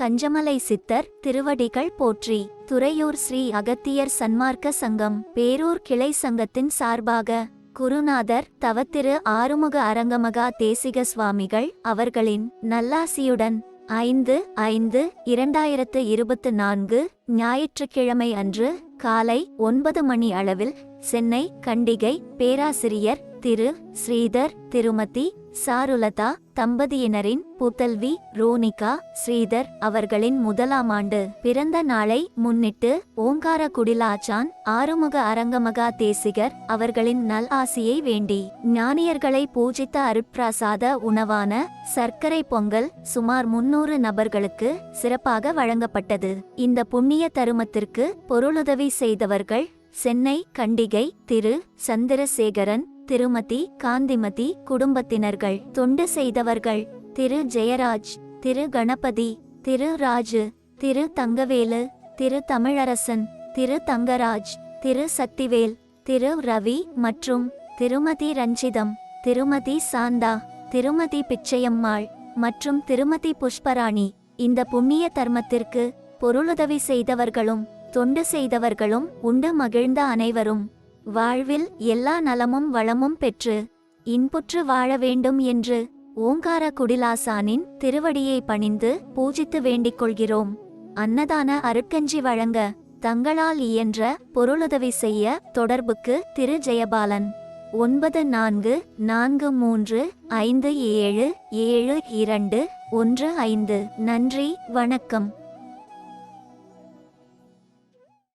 கஞ்சமலை சித்தர் திருவடிகள் போற்றி. துறையூர் ஸ்ரீ அகத்தியர் சன்மார்க்க சங்கம் பேரூர் கிளை சங்கத்தின் சார்பாக குருநாதர் தவத்திரு ஆறுமுக அரங்கமகா தேசிக சுவாமிகள் அவர்களின் நல்லாசியுடன் ஐந்து ஐந்து இரண்டாயிரத்து இருபத்து நான்கு ஞாயிற்றுக்கிழமை அன்று காலை ஒன்பது மணி அளவில் சென்னை கண்டிகை பேராசிரியர் திரு ஸ்ரீதர் திருமதி சாருலதா தம்பதியினரின் புதல்வி ரோனிகா ஸ்ரீதர் அவர்களின் முதலாம் ஆண்டு பிறந்த நாளை முன்னிட்டு ஓங்கார குடிலாச்சான் ஆறுமுக அரங்கமகா தேசிகர் அவர்களின் நல் ஆசியை வேண்டி ஞானியர்களை பூஜித்த அருட்பிரசாத உணவான சர்க்கரை பொங்கல் சுமார் முன்னூறு நபர்களுக்கு சிறப்பாக வழங்கப்பட்டது. இந்த புண்ணிய தருமத்திற்கு பொருளுதவி செய்தவர்கள் சென்னை கண்டிகை திரு சந்திரசேகரன் திருமதி காந்திமதி குடும்பத்தினர்கள் தொண்டு செய்தவர்கள் திரு. ஜெயராஜ் திரு. கணபதி திரு. ராஜு திரு. தங்கவேலு திரு. தமிழரசன் திரு. தங்கராஜ் திரு. சக்திவேல் திரு. ரவி மற்றும் திருமதி ரஞ்சிதம் திருமதி சாந்தா திருமதி பிச்சையம்மாள் மற்றும் திருமதி புஷ்பராணி. இந்த புண்ணிய தர்மத்திற்கு பொருளுதவி செய்தவர்களும் தொண்டு செய்தவர்களும் உண்டு மகிழ்ந்த அனைவரும். வாழ்வில் எல்லா நலமும் வளமும் பெற்று இன்புற்று வாழ வேண்டும் என்று ஓங்கார குடிலாசானின் திருவடியை பணிந்து பூஜித்து வேண்டிக் கொள்கிறோம். அன்னதான அருட்கஞ்சி வழங்க தங்களால் இயன்ற பொருளுதவி செய்ய தொடர்புக்கு திரு ஜெயபாலன். ஒன்பது நான்கு நான்கு மூன்று ஐந்து ஏழு ஏழு இரண்டு ஒன்று ஐந்து. நன்றி வணக்கம்.